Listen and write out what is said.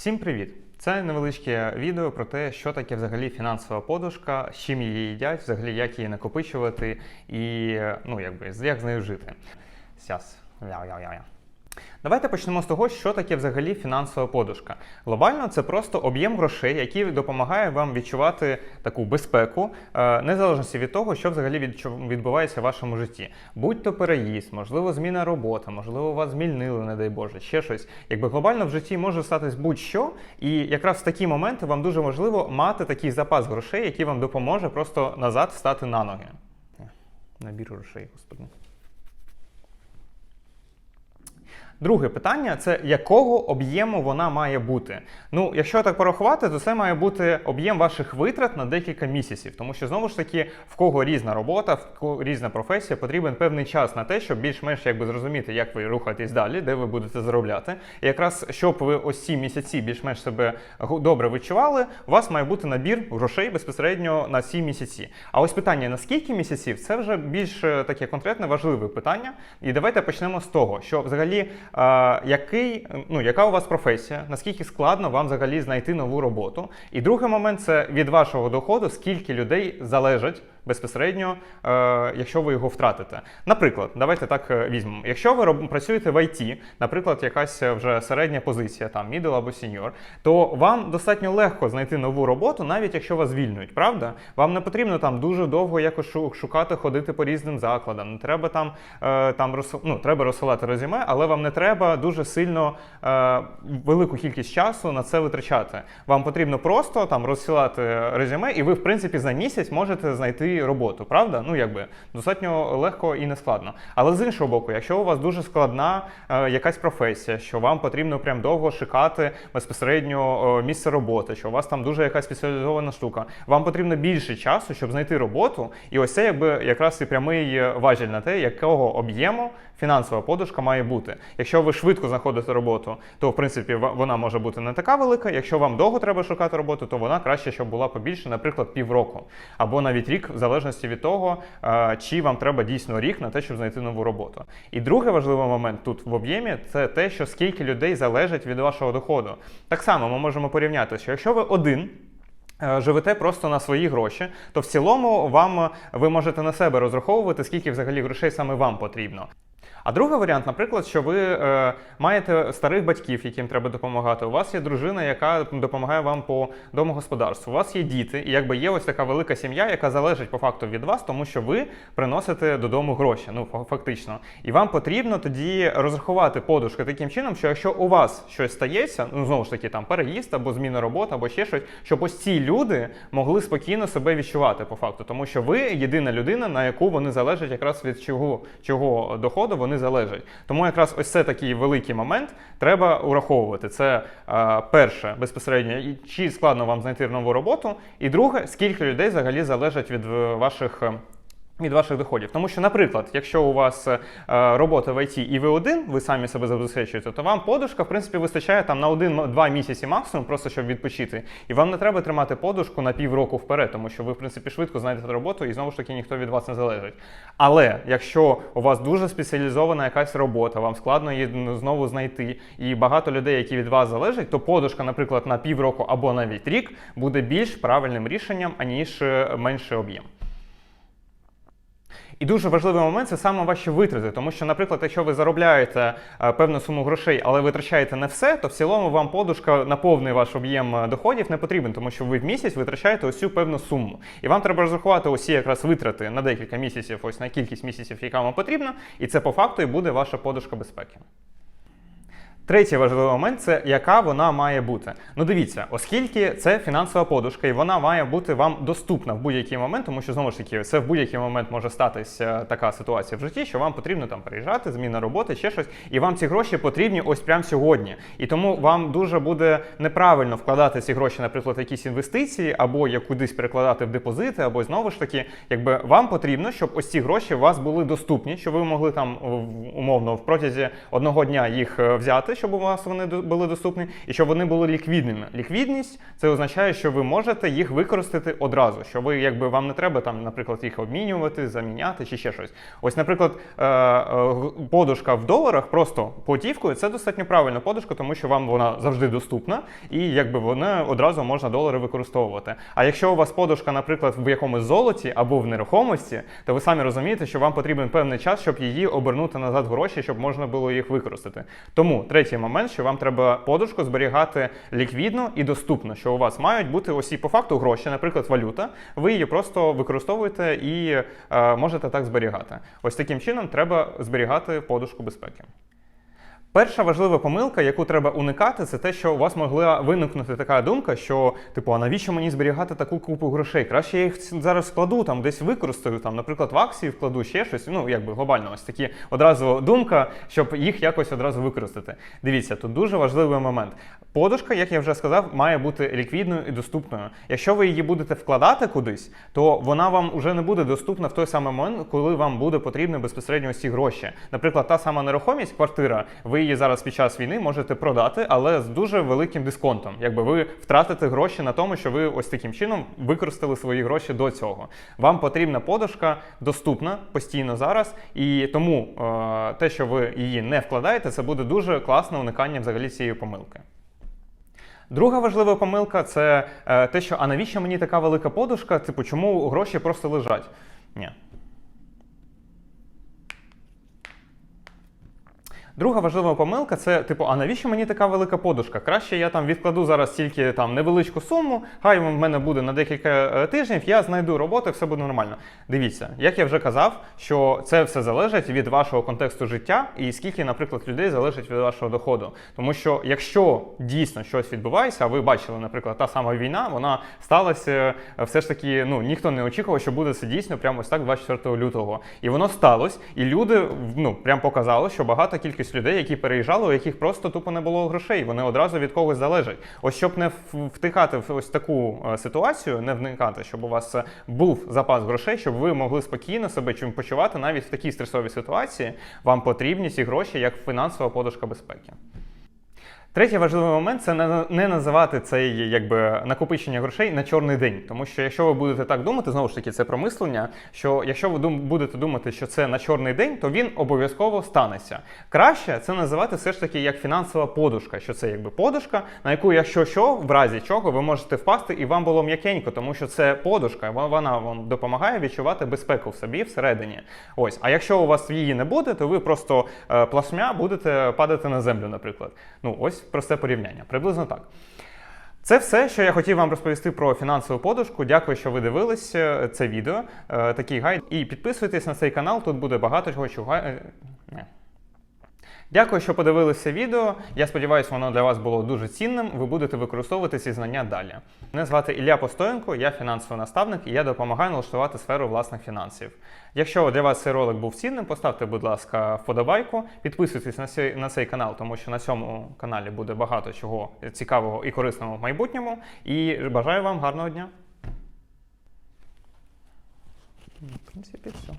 Всім привіт! Це невеличке відео про те, що таке взагалі фінансова подушка, з чим її їдять, взагалі як її накопичувати і ну, якби, як з нею жити. Сяс. Я-я-я-я. Давайте почнемо з того, що таке взагалі фінансова подушка. Глобально це просто об'єм грошей, який допомагає вам відчувати таку безпеку, е, незалежності від того, що взагалі відбувається в вашому житті. Будь то переїзд, можливо, зміна роботи, можливо, вас звільнили, не дай Боже, ще щось. Якби глобально в житті може статись будь-що, і якраз в такі моменти вам дуже важливо мати такий запас грошей, який вам допоможе просто назад стати на ноги. Набір грошей, господи. Друге питання це якого об'єму вона має бути. Ну, якщо так порахувати, то це має бути об'єм ваших витрат на декілька місяців, тому що знову ж таки в кого різна робота, в кого різна професія, потрібен певний час на те, щоб більш-менш якби зрозуміти, як ви рухаєтесь далі, де ви будете заробляти. І якраз щоб ви ось ці місяці більш-менш себе добре відчували, у вас має бути набір грошей безпосередньо на ці місяці. А ось питання на скільки місяців це вже більш е, таке конкретне важливе питання. І давайте почнемо з того, що взагалі який, ну, яка у вас професія, наскільки складно вам взагалі знайти нову роботу. І другий момент це від вашого доходу, скільки людей залежать безпосередньо, е, якщо ви його втратите. Наприклад, давайте так е, візьмемо. Якщо ви працюєте в IT, наприклад, якась е, вже середня позиція, там middle або senior, то вам достатньо легко знайти нову роботу, навіть якщо вас звільнюють, правда? Вам не потрібно там дуже довго якось шукати, ходити по різним закладам. Не треба там, там ну, треба розсилати резюме, але вам не треба дуже сильно велику кількість часу на це витрачати. Вам потрібно просто там розсилати резюме, і ви, в принципі, за місяць можете знайти роботу, правда? Ну, якби достатньо легко і не складно. Але з іншого боку, якщо у вас дуже складна е, якась професія, що вам потрібно прям довго шукати безпосередньо е, місце роботи, що у вас там дуже якась спеціалізована штука, вам потрібно більше часу, щоб знайти роботу. І ось це якби якраз і прямий е, важіль на те, якого об'єму фінансова подушка має бути. Якщо ви швидко знаходите роботу, то в принципі вона може бути не така велика. Якщо вам довго треба шукати роботу, то вона краще, щоб була побільше, наприклад, півроку або навіть рік, залежності від того, е, чи вам треба дійсно рік на те, щоб знайти нову роботу. І другий важливий момент тут в об'ємі це те, що скільки людей залежить від вашого доходу. Так само ми можемо порівняти, що якщо ви один. е, Живете просто на свої гроші, то в цілому вам ви можете на себе розраховувати, скільки взагалі грошей саме вам потрібно. А другий варіант, наприклад, що ви е, маєте старих батьків, яким треба допомагати. У вас є дружина, яка допомагає вам по домогосподарству. У вас є діти, і якби є ось така велика сім'я, яка залежить по факту від вас, тому що ви приносите додому гроші. Ну фа- фактично. І вам потрібно тоді розрахувати подушки таким чином, що якщо у вас щось стається, ну знову ж таки там переїзд або зміна роботи, або ще щось, щоб ось ці люди могли спокійно себе відчувати по факту, тому що ви єдина людина, на яку вони залежать якраз від чого, чого доходу вони залежать. Тому якраз ось це такий великий момент треба ураховувати. Це е, перше безпосередньо, і чи складно вам знайти нову роботу, і друге, скільки людей взагалі залежать від е, ваших. Від ваших доходів. Тому що, наприклад, якщо у вас е, робота в ІТ і ви один, ви самі себе забезпечуєте, то вам подушка, в принципі, вистачає там на один-два місяці максимум, просто щоб відпочити. І вам не треба тримати подушку на півроку вперед, тому що ви, в принципі, швидко знайдете роботу і знову ж таки ніхто від вас не залежить. Але якщо у вас дуже спеціалізована якась робота, вам складно її знову знайти, і багато людей, які від вас залежать, то подушка, наприклад, на півроку або навіть рік буде більш правильним рішенням, аніж е, менший об'єм. І дуже важливий момент це саме ваші витрати, тому що, наприклад, якщо ви заробляєте е, певну суму грошей, але витрачаєте не все, то в цілому вам подушка на повний ваш об'єм е, доходів не потрібен, тому що ви в місяць витрачаєте цю певну суму. І вам треба розрахувати усі якраз витрати на декілька місяців, ось на кількість місяців, яка вам потрібна, і це по факту і буде ваша подушка безпеки. Третій важливий момент це яка вона має бути. Ну дивіться, оскільки це фінансова подушка, і вона має бути вам доступна в будь-який момент, тому що знову ж таки, це в будь-який момент може статися така ситуація в житті, що вам потрібно там переїжджати, зміна роботи, ще щось, і вам ці гроші потрібні ось прямо сьогодні. І тому вам дуже буде неправильно вкладати ці гроші, наприклад, в якісь інвестиції, або як кудись перекладати в депозити, або знову ж таки, якби вам потрібно, щоб ось ці гроші у вас були доступні, щоб ви могли там умовно в протязі одного дня їх е, взяти зберігати, щоб у вас вони були доступні, і щоб вони були ліквідними. Ліквідність це означає, що ви можете їх використати одразу, що ви якби вам не треба там, наприклад, їх обмінювати, заміняти чи ще щось. Ось, наприклад, е, е, подушка в доларах просто платівкою це достатньо правильна подушка, тому що вам вона завжди доступна, і якби вона одразу можна долари використовувати. А якщо у вас подушка, наприклад, в якомусь золоті або в нерухомості, то ви самі розумієте, що вам потрібен певний час, щоб її обернути назад гроші, щоб можна було їх використати. Тому третій момент, що вам треба подушку зберігати ліквідно і доступно, що у вас мають бути усі по факту гроші, наприклад, валюта. Ви її просто використовуєте і е, можете так зберігати. Ось таким чином треба зберігати подушку безпеки. Перша важлива помилка, яку треба уникати, це те, що у вас могла виникнути така думка, що типу, а навіщо мені зберігати таку купу грошей? Краще я їх зараз складу, там десь використаю, там, наприклад, в акції вкладу ще щось. Ну якби глобально, ось такі одразу думка, щоб їх якось одразу використати. Дивіться, тут дуже важливий момент. Подушка, як я вже сказав, має бути ліквідною і доступною. Якщо ви її будете вкладати кудись, то вона вам вже не буде доступна в той самий момент, коли вам буде потрібні безпосередньо ці гроші. Наприклад, та сама нерухомість, квартира, ви її зараз під час війни можете продати, але з дуже великим дисконтом. Якби ви втратите гроші на тому, що ви ось таким чином використали свої гроші до цього. Вам потрібна подушка доступна постійно зараз, і тому е, те, що ви її не вкладаєте, це буде дуже класне уникання взагалі цієї помилки. Друга важлива помилка це е, те, що а навіщо мені така велика подушка? Типу, чому гроші просто лежать? Ні. Друга важлива помилка це типу, а навіщо мені така велика подушка? Краще я там відкладу зараз тільки там невеличку суму, хай в мене буде на декілька е, тижнів, я знайду роботу, все буде нормально. Дивіться, як я вже казав, що це все залежить від вашого контексту життя і скільки, наприклад, людей залежить від вашого доходу. Тому що якщо дійсно щось відбувається, а ви бачили, наприклад, та сама війна, вона сталася е, все ж таки, ну ніхто не очікував, що буде це дійсно прямо ось так 24 лютого. І воно сталося, і люди ну прям показали, що багата кількість людей, які переїжджали, у яких просто тупо не було грошей. Вони одразу від когось залежать. Ось щоб не втихати в ось таку е, ситуацію, не вникати, щоб у вас е, був запас грошей, щоб ви могли спокійно себе чим почувати навіть в такій стресовій ситуації. Вам потрібні ці гроші як фінансова подушка безпеки. Третій важливий момент це не, називати цей якби накопичення грошей на чорний день. Тому що якщо ви будете так думати, знову ж таки, це промислення. Що якщо ви будете думати, що це на чорний день, то він обов'язково станеться. Краще це називати все ж таки як фінансова подушка, що це якби подушка, на яку, якщо що, в разі чого, ви можете впасти, і вам було м'якенько, тому що це подушка, вона- вам допомагає відчувати безпеку в собі всередині. Ось, а якщо у вас її не буде, то ви просто е, плашмя будете падати на землю, наприклад. Ну ось просте порівняння, приблизно так. Це все, що я хотів вам розповісти про фінансову подушку. Дякую, що ви дивились е, це відео, е, такий гайд. І підписуйтесь на цей канал, тут буде багато чого, чого. не. Дякую, що подивилися відео. Я сподіваюся, воно для вас було дуже цінним. Ви будете використовувати ці знання далі. Мене звати Ілля Постоєнко, я фінансовий наставник і я допомагаю налаштувати сферу власних фінансів. Якщо для вас цей ролик був цінним, поставте, будь ласка, вподобайку, підписуйтесь на цей, на цей канал, тому що на цьому каналі буде багато чого цікавого і корисного в майбутньому. І бажаю вам гарного дня. В принципі, все.